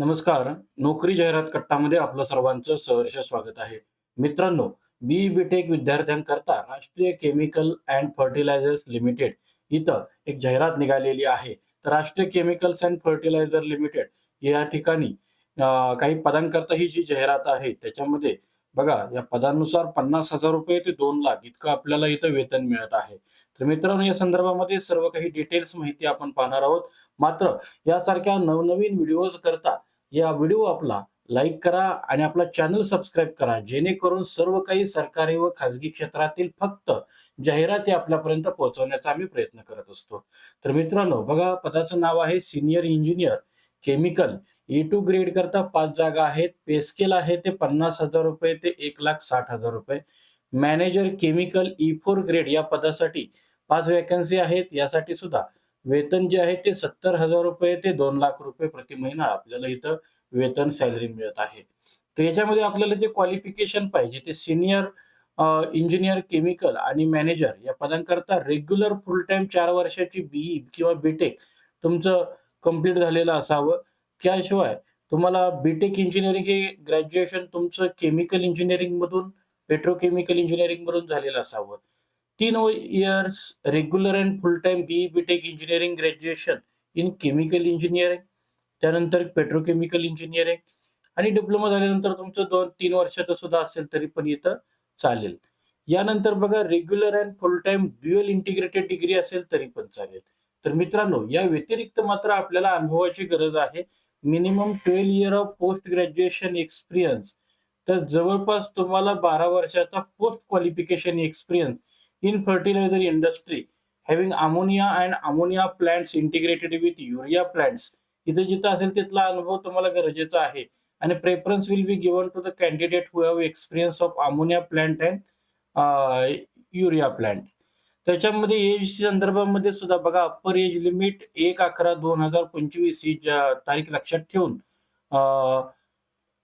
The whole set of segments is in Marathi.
नमस्कार. नोकरी जाहिरात कट्टामध्ये आपलं सर्वांचं सहर्ष स्वागत आहे. मित्रांनो बी बीटेक विद्यार्थ्यांकरता राष्ट्रीय केमिकल अँड फर्टिलायझर्स लिमिटेड इथं एक जाहिरात निघालेली आहे. तर राष्ट्रीय केमिकल्स अँड फर्टिलायझर लिमिटेड या ठिकाणी काही पदांकरता ही जी जाहिरात आहे त्याच्यामध्ये बघा या पदांनुसार पन्नास हजार रुपये ते दोन लाख इतकं आपल्याला इथं वेतन मिळत आहे. तर मित्रांनो या संदर्भामध्ये सर्व काही डिटेल्स माहिती आपण पाहणार आहोत. मात्र यासारख्या नवनवीन व्हिडिओज करता या व्हिडिओ आपला लाईक करा आणि आपला चॅनल सबस्क्राईब करा. जेणेकरून सर्व काही सरकारी व खाजगी क्षेत्रातील फक्त जाहिराती आपल्यापर्यंत पोहोचवण्याचा आम्ही प्रयत्न करत असतो. तर मित्रांनो बघा पदाचं नाव आहे senior engineer chemical E two grade करता पाच जागा आहेत. पेस्केल आहे ते पन्नास हजार रुपये ते एक लाख साठ हजार रुपये. Manager chemical E four grade या पदासाठी पाच वॅकन्सी आहेत. यासाठी सुद्धा वेतन जे आहे ते सत्तर हजार रुपये ते दोन लाख रुपये प्रति महिना आपल्याला इथं वेतन सॅलरी मिळत आहे. तर याच्यामध्ये आपल्याला जे क्वालिफिकेशन पाहिजे ते सिनियर इंजिनियर केमिकल आणि मॅनेजर या पदांकरता रेग्युलर फुल टाइम चार वर्षाची बीई किंवा बीटेक तुमचं कंप्लीट झालेलं असावं. त्याशिवाय तुम्हाला बीटेक इंजिनिअरिंग हे ग्रॅज्युएशन तुमचं केमिकल इंजिनिअरिंग मधून पेट्रोकेमिकल इंजिनिअरिंग मधून झालेलं असावं. तीन years regular and full time B BTech engineering graduation in chemical engineering त्यानंतर पेट्रोकेमिकल इंजिनिअरिंग आणि डिप्लोमा झाल्यानंतर तुमचं दोन तीन वर्षाचं सुद्धा असेल तरी पण इथं चालेल. यानंतर बघा regular and full time dual integrated degree असेल तरी पण चालेल. तर मित्रांनो या व्यतिरिक्त मात्र आपल्याला अनुभवाची गरज आहे. Minimum twelve year of post graduation experience. तर जवळपास तुम्हाला बारा वर्षाचा post qualification experience in fertiliser industry having ammonia and ammonia plants integrated with urea plants इथे जिथं असेल तिथला अनुभव तुम्हाला गरजेचा आहे. आणि preference will be given to the candidate who have experience of ammonia plant and urea plant त्याच्यामध्ये एज संदर्भामध्ये सुद्धा बघा अप्पर एज लिमिट एक अकरा दोन हजार पंचवीस ही ज्या तारीख लक्षात ठेवून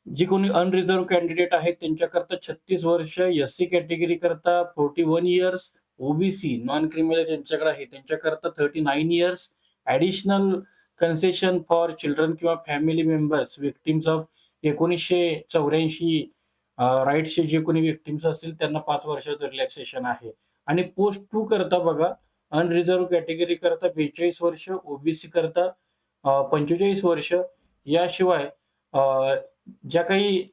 जी कोणी अनरिझर्व कॅन्डिडेट आहेत त्यांच्याकरता छत्तीस वर्ष एस सी कॅटेगरी करता forty one years OBC non criminal ज्यांच्याकडे आहे त्यांच्याकरता thirty nine years additional concession for children किंवा फॅमिली मेंबर्स विक्टिम्स ऑफ एकोणीसशे चौऱ्याऐंशी राईट्सचे जे कोणी विक्टिम्स असतील त्यांना पाच वर्षाचं रिलॅक्सेशन आहे. आणि पोस्ट टू करता बघा अनरिझर्व कॅटेगरी करता बेचाळीस वर्ष ओबीसी करता पंचेचाळीस वर्ष. याशिवाय ज्या काही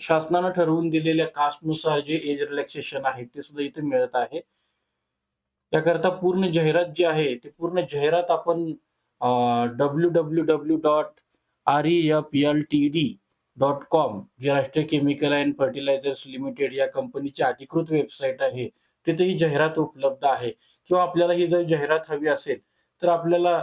शासनानं ठरवून दिलेल्या कास्टनुसार जे एज रिलॅक्सेशन आहे ते सुद्धा इथे मिळत आहे. याकरता पूर्ण जाहिरात जी आहे ते पूर्ण जाहिरात आपण W W W dot R E F L T D dot com जे Rashtriya chemical and fertilisers limited या कंपनीची अधिकृत वेबसाईट आहे तिथे ही जाहिरात उपलब्ध आहे. किंवा आपल्याला ही जर जाहिरात हवी असेल तर आपल्याला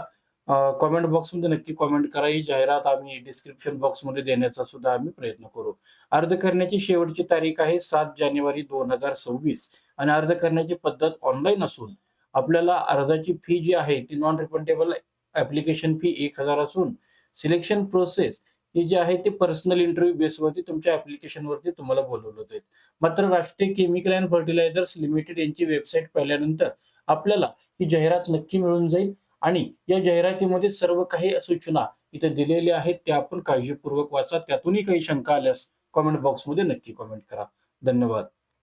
कॉमेंट बॉक्समध्ये नक्की कॉमेंट करा. ही जाहिरात आम्ही डिस्क्रिप्शन बॉक्समध्ये देण्याचा सुद्धा आम्ही प्रयत्न करू. अर्ज करण्याची शेवटची तारीख आहे सात जानेवारी दोन हजार सव्वीस. आणि अर्ज करण्याची पद्धत ऑनलाईन असून आपल्याला अर्जाची फी जी आहे ती नॉन रिफंडेबल ऍप्लिकेशन फी एक हजार असून सिलेक्शन प्रोसेस हे जे आहे ते पर्सनल इंटरव्ह्यू बेसवरती तुमच्या ऍप्लिकेशन वरती तुम्हाला बोलवलं जाईल. मात्र Rashtriya chemical and fertilisers limited यांची वेबसाईट पाहिल्यानंतर आपल्याला ही जाहिरात नक्की मिळून जाईल आणि या जाहिरातीमध्ये सर्व काही सूचना इथे दिलेल्या आहेत त्या आपण काळजीपूर्वक वाचा. त्यातूनही काही शंका आल्यास कॉमेंट बॉक्समध्ये नक्की कॉमेंट करा. धन्यवाद.